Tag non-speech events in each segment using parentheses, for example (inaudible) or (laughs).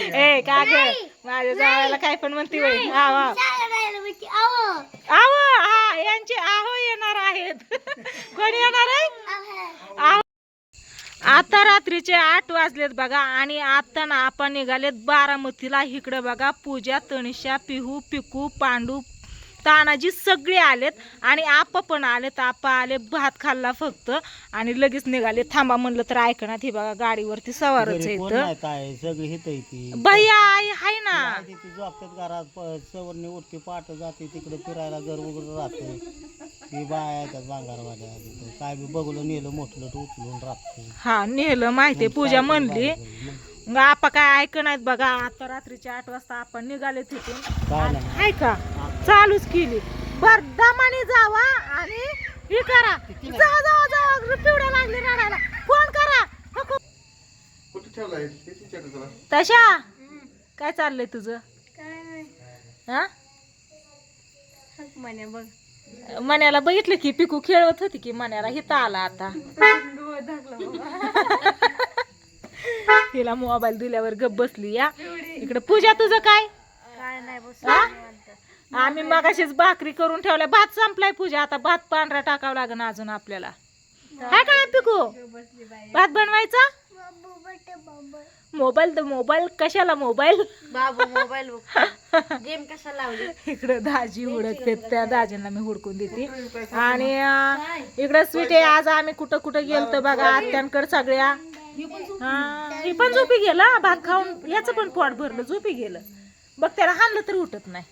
ए का ग? माझ्या जावायला काय पण म्हणते वय आव आव आव हा यांचे आहो येणार आहेत. (laughs) कोण येणार आहे. आता रात्रीचे आठ वाजलेत बघा आणि आता ना आपण निघालेत बारामतीला. इकडं बघा पूजा तनिषा पिहू पिकू पांडू तानाजी सगळे आलेत आणि आपा पण आलेत. आपा आले भात खाल्ला फक्त आणि लगेच निघाले. थांबा म्हणलं तर ऐकणार. हे बघा गाडीवरती सवारच येत सगळी ती. आई हाय ना. झोपतात घरात. सवरणी उठते पाठ जाते तिकडे फिरायला घर वगैरे राहते. ती बाया येतात बांगारवाड्या तिथं. काय बी बघलं नेलं मोठलं उचलून राहते. हा नेलं माहितीये पूजा म्हणली मग आपा काय ऐकणार बघा? आता रात्रीचे आठ वाजता आपण निघाले तिथून. काय का? चालूच केली. बर दमाने जावा आणि हे करा. जावा जावा जावा पिवड्या लागली रडायला. फोन करा. तशा? काय चाललंय तुझं? हा? मण्याला बघितलं की पिकू खेळत होती की मण्याला हिता आला आता. तिला (laughs) मोबाईल दिल्यावर गप बसली या. इकडे पूजा तुझं काय? आम्ही मगाशीच भाकरी करून ठेवल्या. भात संपलाय पूजा. आता भात पांढरा टाकावं लागेल अजून आपल्याला. काय काय पिकू भात बनवायचा? मोबाईल तर मोबाईल. कशाला मोबाईल? बाबू मोबाईल गेम लावली? इकडं दाजी हुडकते त्या दाजींना मी हुडकून देते. आणि इकडं स्वीट आहे. आज आम्ही कुठं कुठं गेलतो बघा. आत्यांकडे सगळ्या. हा, ही पण झोपी गेलं भात खाऊन याचं पण पोट भरलं. झोपी गेलं. बघ त्याला हाणलं तरी उठत नाही.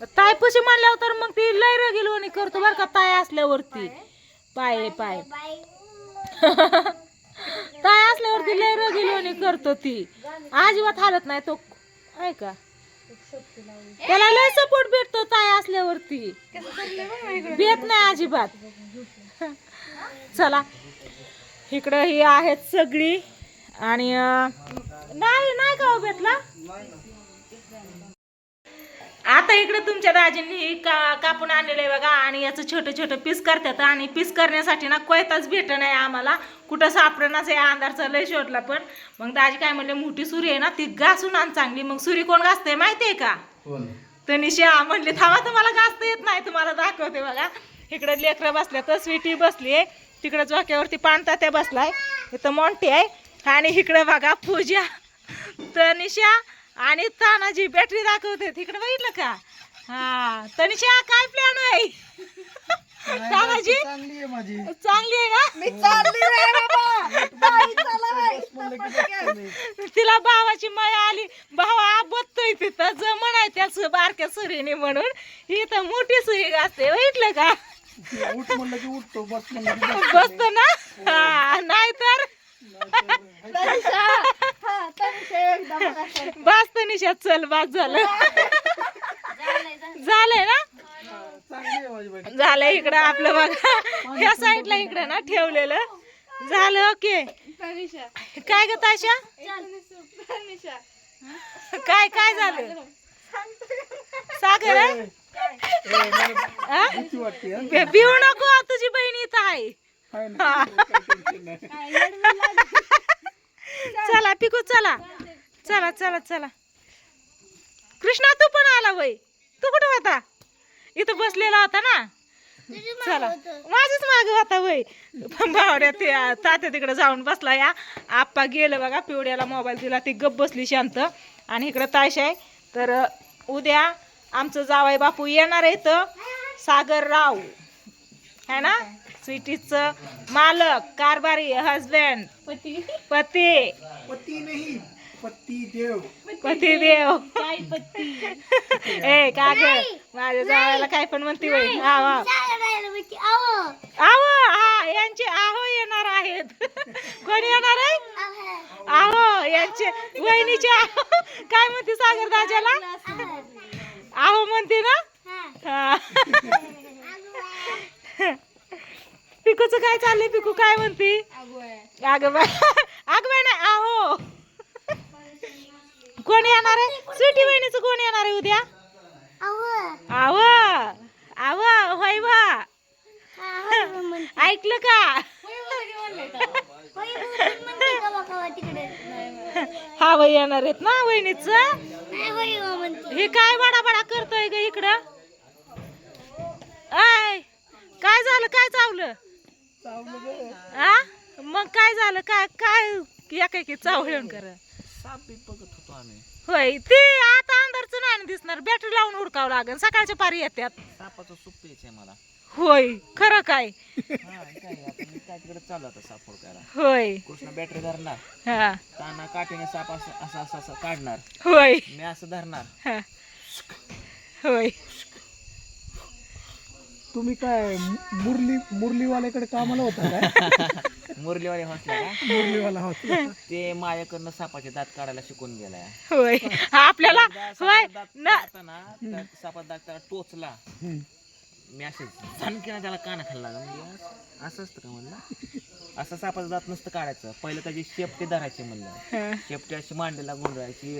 तायपशी म्हणल्यावर तर मग ती लय गेलो आणि करतो बरं का ताय असल्यावरती. पाय पाय. (laughs) ताय असल्यावरती लय गेलो आणि करतो ती. अजिबात हालत नाही तो. आहे का? त्याला लय सपोर्ट भेटतो ताय असल्यावरती. भेट नाही अजिबात. (laughs) चला. इकडं ही आहेत सगळी. आणि नाही नाही का हो भेटला? आता इकडे तुमच्या दाजींनी का कापून आणलेलं आहे बघा आणि याचं छोटं छोटं पीस करतात आणि पीस करण्यासाठी ना कोयताच भेट नाही आम्हाला. कुठं सापडणाच आहे अंधारचा लय शोधला पण. मग दाजी काय म्हणले मोठी सुरी आहे ना ती घासून आण चांगली. मग सुरी कोण घासते माहितीये का? तनिषा म्हणली थांबा तुम्हाला घासता येत नाही तुम्हाला दाखवते बघा. इकडे लेकरं बसल्या तर स्वीटी बसली आहे. तिकडे झोक्यावरती पाणतात्या बसलाय. इथं मोंटी आहे. आणि इकडे बघा पूजा. तनिषा आणि तानाजी बॅटरी दाखवते. तिकडे बघितलं का? हा तनिषा काय प्लॅन आहे? तानाजी? चांगली आहे माझी. चांगली आहे ना? मी चालली तिला भावाची माया आली. भाव आबतोय तिथं. जमण आहे त्या सु- बारक्या सुरीने म्हणून. ही तर मोठी सुरी असते. बघितलं का? उठ म्हणलं की उठतो. बस म्हणलं की बसतो ना? हा नाही तर बस तर निशात चल बाग झालं झालंय ना झालंय इकडं आपलं बघा ह्या साईडला इकडं ना ठेवलेलं झालं ओके काय ग ताशा काय काय झालं सागर? हा? हं? भिवू नको तुझी बहीण इथं आहे. चला पिकू चला चला चला चला. कृष्णा तू पण आला वय. तू कुठं होता? इथं बसलेला होता ना? चला. माझीच माग होता वय. भावड्या ते तात्या तिकडे जाऊन बसला या. आप्पा गेलं बघा पिवड्याला मोबाईल दिला. ती गप बसली शांत. आणि इकडं ताश आहे. तर उद्या आमचं जावाई बापू येणार आहे तर सागर राव. है ना? स्वीटीचं मालक कारभारी हजबंड पती. पती नाही. पती देव. पती देव. (laughs) ए का ग? माझ्या जावायला काय पण म्हणते वय आव. आव. हा यांचे आहो येणार आहेत. (laughs) कोण येणार आहे? आहो यांचे वहिनीचे आहो काय म्हणते सागर दाजाला आहो म्हणते ना? हा. पिकूचं काय चाललंय? पिकू काय म्हणते? अगं बाय अगं बाय नाही आहो. कोण येणार आहे? स्वीटी बहिणीचं कोण येणार आहे उद्या? आव आव होय वा. ऐकलं का? हा वय येणार आहेत ना वहिनीच? हे काय बडा बडा करतोय ग इकडं? आय काय झालं? काय चावलं? आ? मग काय झालं? काय काय? एका की चावळण कर होय ते आता अंधारच नाही दिसणार. बॅटरी लावून उडकावं लागेल. सकाळच्या पारी येतात सापाचं सूप प्यायचंय मला. होय खरं काय? हा काय आता मी काय तिकडे चालू आता साप फोडकायला होय. कृष्ण बॅटरी धरणार. हा. ताना काठीने साप असं असं असं असं काढणार. होय. मी असं धरणार. हा. होय. तुम्ही काय मुरली मुरलीवाल्याकडे कामाला होता काय? (laughs) मुरलीवाले हसला का? मुरलीवाला होता ते माझ्याकडनं सापाचे दात काढायला शिकून गेलाय. होय. आपल्याला एकदा होय सापाचा दात ना काढताना त्या सापाचा दात त्याला टोचला. हम्म. मी त्याला काना खाल्ला म्हणजे असं असतं का म्हणलं? असं सापाचं दात नसतं काढायचं. पहिलं त्याची शेपटी धरायची म्हणलं. हा. शेपटी अशी मांडीला गुंडवायची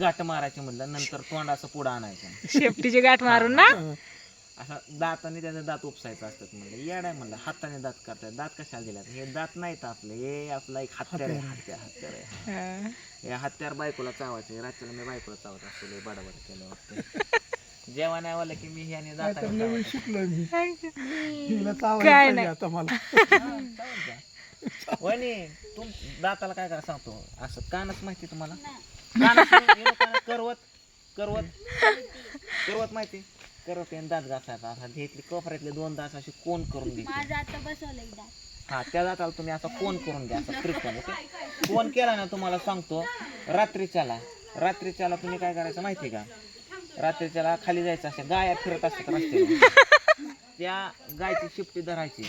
गाठ मारायची म्हणलं. नंतर तोंड असं पुढं आणायचं. शेपटीची गाठ मारून ना? असा दाताने त्याचे दात उपसायचं असतात म्हणलं. येड आहे म्हणलं हाताने दात करतात दात कशाला दिल्यात? हे दात नाहीत आपले. हे आपला एक हत्यार आहे हत्यार हत्यार आहे. हा. हत्यार बायकोला चावायचे रात्रीला मी बायकोला चावत असतो लय बडाबड केलं वाटतं. जेवण आहे वाला की मी हे नवीन शिकलोय मी हिला चावायला काय पाहिजे नाही. आता मला. वहिनी तुम दाताला काय करा सांगतो. असं कानच माहिती तुम्हाला? कानच नाही, कान करवत करवत. करवत माहिती? करवत आणि दात घासायचा. असा घेतली कोपऱ्यातले दोन दात असे कोण करून माझं आता बसवलं एकदा हा त्या दाताला तुम्ही असा कोण करून घ्या असं त्रिकोण ओके? कोण केला ना तुम्हाला सांगतो. रात्रीच्याला रात्रीच्याला तुम्ही काय करायचं माहिती का? रात्रीच्याला खाली जायचं असे गाया फिरत असतात रस्त्यावर. त्या गायची शिपटी धरायची.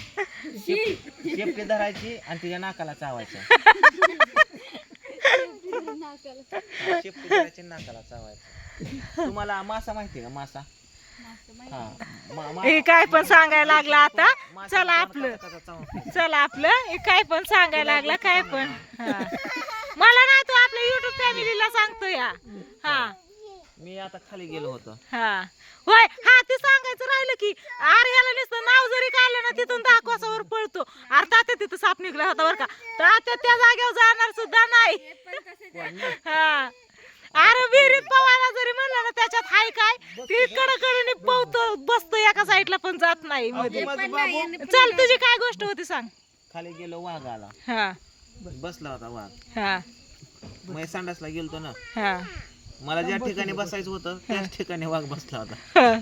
शिप- शिपटी धरायची आणि तिच्या नाकाला चावायचं. शिपटी धरायची नाकाला चावायचं. तुम्हाला मासा माहिती का मासा? हा. काय पण सांगायला लागला आता. चला आपलं? चला आपलं. हे काय पण सांगायला लागला काय पण. मला नाही तो आपल्या युट्यूब फॅमिलीला सांगतो या. हा. मी आता खाली गेलो होतो. हा. होय हा ते सांगायचं राहिलं की अरे ह्याला नुसतं नाव जरी काढलं ना तिथून दहा कोसावर पळतो. अरे तात्या तिथं साप निघला होता बरं का. तात्या त्या जागेवर जाणार सुद्धा नाही. हा. अरे विहिरीत पवायला जरी म्हणलं ना त्याच्यात हाय काय? ती कडकडून साईडला पण जात नाही मध्ये. चल तुझी काय गोष्ट होती सांग. खाली गेलो वाघ आला हा. बसला होता वाघ. हा. मग संडासला गेलतो ना. हा. मला ज्या ठिकाणी बसायचं होतं त्याच ठिकाणी वाघ बसला होता. हा.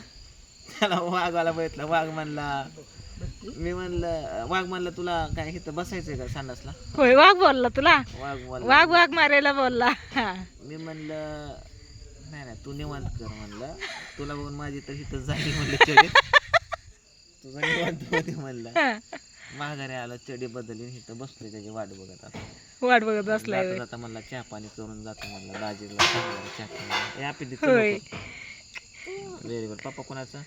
त्याला वाघाला बघितलं वाघ म्हणला मी म्हणलं वाघ म्हणलं तुला काय इथं बसायचंय का संडासला? होय वाघ बोलला तुला? वाघ बोलला. वाघ वाघ मारायला बोलला. मी म्हणलं नाही नाही तू निवांत कर म्हणलं. तुला बघून माझी तर इथं झाली म्हणलं तुझं निवांत होते म्हणलं. माघारी आलं चढी बदलली इथं बसलोय त्याची वाट बघत आता. वाट बघत बसलाय जाता होय. जाता म्हणला चहा पाणी करून जातो म्हणला दाजीला सांगायला चहा पाणी. या पिढीत होय. व्हेरी गुड पप्पा कोणाचं?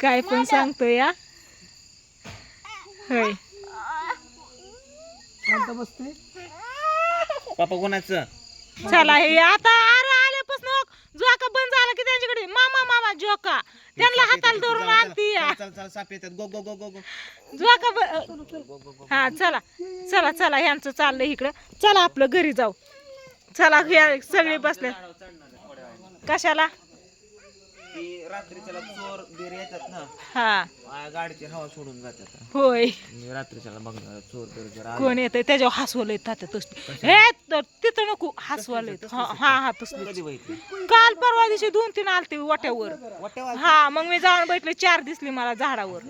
काय पण सांगतो या होय. शांत बसते? पप्पा कोणाचं? चला हे आता अरे आल्यापासून जोका बंद झाला की त्यांच्याकडे. मामा मामा जोका त्यांना हाताला धरून आणती या. चल चल साप येतात. गो गो गो गो गो. जोका ब- हा चला. चला चला ह्यांचं चाललंय इकडं. चला आपलं घरी जाऊ. चला ह्या सगळे बसले. कशाला? चोर बिर येतात ना हा. आ, गाडीची हवा सोडून जातात. होय. मी रात्रीच्याला बघणार चोर बिर जर आले. कोण येतंय? त्याच्यावर हसवलंय तात्या तसली. हे तर तिथं नको हसवलंय हा हा हा तसली कधी बघितली? काल परवा दिवशी दोन तीन आलते वाट्यावर. वाटेवा हा मग मी जाऊन बैठले चार दिसली मला झाडावर.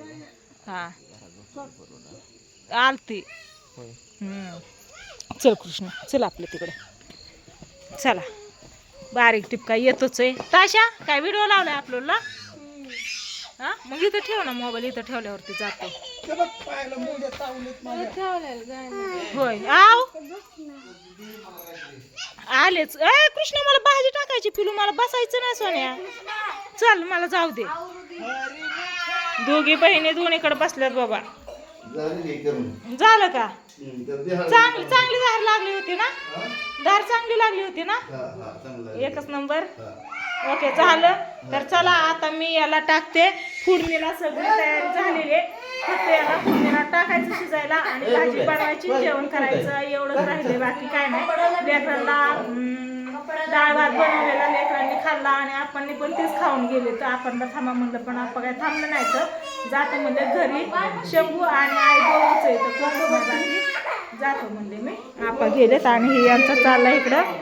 हा. आलती. होय. हम्म. चल कृष्ण चल आपलं तिकडे. चला. बारीक टिपका येतोच आहे. ताशा काय व्हिडिओ लावलाय आपल्याला हा? मग इथं ठेव ना मोबाईल इथं ठेवल्यावरती जातो. होय. आव! आलेच. ए कृष्ण मला भाजी टाकायची. पिलू मला बसायचं नाही सोन्या. चल मला जाऊ दे. दोघी बहिणी दोन्हीकडे बसल्यात बाबा. झालं का चांगली चांगली धार लागली होती ना? धार चांगली लागली होती ना? एकच नंबर? ओके झालं. तर चला आता मी याला टाकते. फोडणीला सगळी तयारी झालेली आहे. फक्त याला फोडणीला टाकायचं शिजायला आणि भाजी बनवायची जेवण करायचं एवढंच राहिले बाकी काय नाही. लेकरांना डाळ भात बनवलेला लेकरांनी खाल्ला आणि आपण पण तेच खाऊन गेले. तर आपण थांबा म्हणलं पण आपण काय थांबलं नाही तर जातो म्हणले घरी. शंभू आणि आई दोघंच आहे कोण जातो म्हणले मी. आपण गेलेत आणि हे यांचं चाललं इकडं.